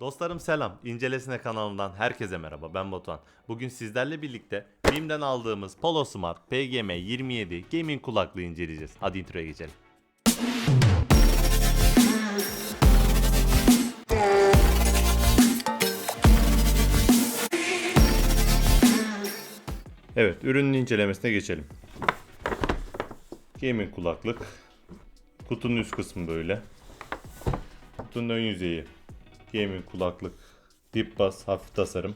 Dostlarım selam. İncelesine kanalından herkese merhaba. Ben Batuhan. Bugün sizlerle birlikte BİM'den aldığımız Polo Smart PGM 27 gaming kulaklığı inceleyeceğiz. Hadi introya geçelim. Evet, ürünün incelemesine geçelim. Gaming kulaklık. Kutunun üst kısmı böyle. Kutunun ön yüzeyi. Gaming kulaklık. Dip bas, hafif tasarım.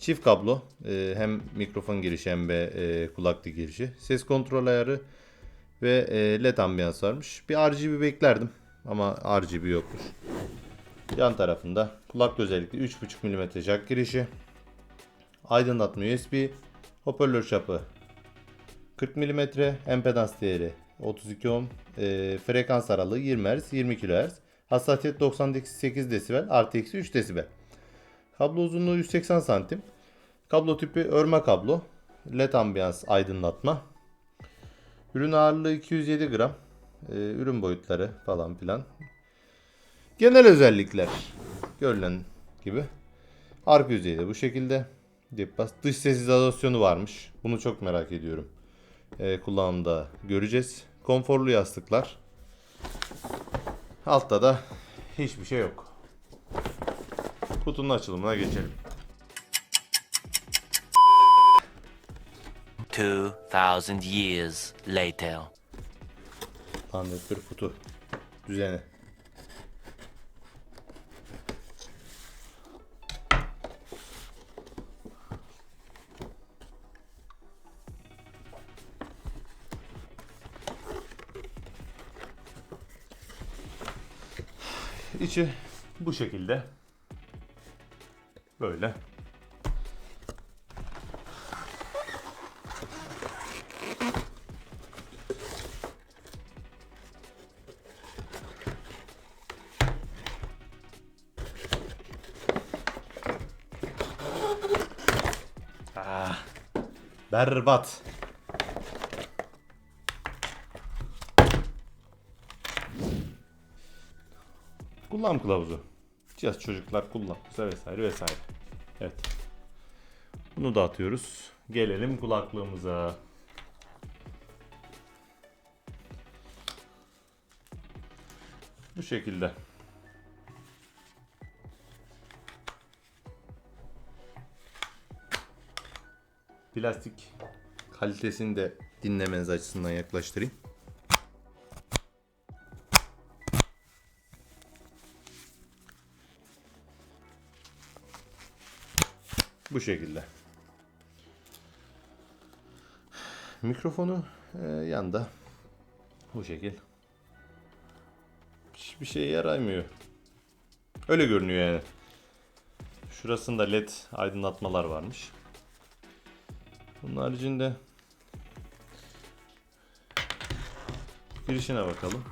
Çift kablo. e, hem mikrofon girişi hem de e, kulaklık girişi. Ses kontrol ayarı ve e, led ambiyans varmış. Bir RGB beklerdim ama RGB yokmuş. Yan tarafında kulak özellikle 3.5 mm jack girişi. Aydınlatma USB. Hoparlör çapı 40 mm. Empedans değeri 32 ohm. E, frekans aralığı 20 Hz, 20 kHz. Hassasiyet 98 desibel artı eksi 3 desibel. Kablo uzunluğu 180 santim. Kablo tipi örme kablo. LED ambiyans aydınlatma. Ürün ağırlığı 207 gram. Ee, ürün boyutları falan filan. Genel özellikler. Görülen gibi. Arka yüzeyi de bu şekilde. Dip. Dış ses izolasyonu varmış. Bunu çok merak ediyorum. Ee, kullanımda göreceğiz. Konforlu yastıklar. Altta da hiçbir şey yok. Kutunun açılımına geçelim. 2000 years later. Standart bir kutu düzeni. İçi bu şekilde. Böyle. Berbat. Kullanım kılavuzu. Cihaz çocuklar kullanırsa vesaire vesaire. Evet. Bunu da atıyoruz. Gelelim kulaklığımıza. Bu şekilde. Plastik kalitesini de dinlemeniz açısından yaklaştırayım. Bu şekilde. Mikrofonu e, yanda. Bu şekil. Hiçbir şeye yaramıyor. Öyle görünüyor yani. Şurasında led aydınlatmalar varmış. Bunun haricinde girişine bakalım.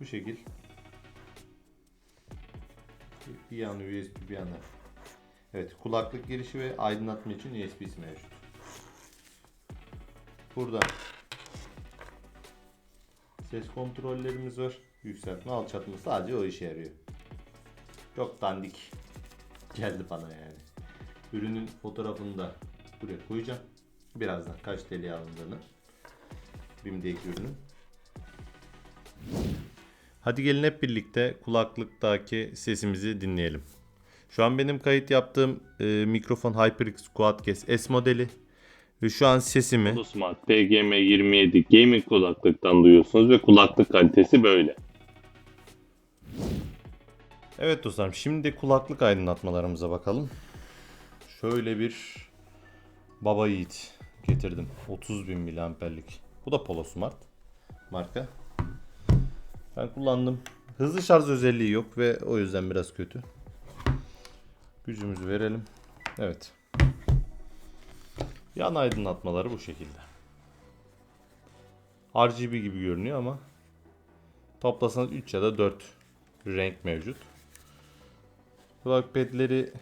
Bu şekil. Bir yanı USB bir yanı. Evet kulaklık girişi ve aydınlatma için USB'si mevcut. Burada Ses kontrollerimiz var. Yükseltme, alçaltma sadece o işe yarıyor. Çok dandik geldi bana yani. Ürünün fotoğrafını da buraya koyacağım. Birazdan kaç TL alındığını. BİM'deki ürünün. Hadi gelin hep birlikte kulaklıktaki sesimizi dinleyelim. Şu an benim kayıt yaptığım e, mikrofon HyperX Quadcast S modeli. Ve şu an sesimi Smart PGM 27 gaming kulaklıktan duyuyorsunuz ve kulaklık kalitesi böyle. Evet dostlarım şimdi kulaklık aydınlatmalarımıza bakalım. Şöyle bir baba yiğit getirdim. 30.000 miliamperlik. Bu da Polo Smart marka. Ben kullandım. Hızlı şarj özelliği yok ve o yüzden biraz kötü. Gücümüzü verelim. Evet. Yan aydınlatmaları bu şekilde. RGB gibi görünüyor ama toplasanız 3 ya da 4 renk mevcut. Pedleri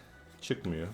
çıkmıyor.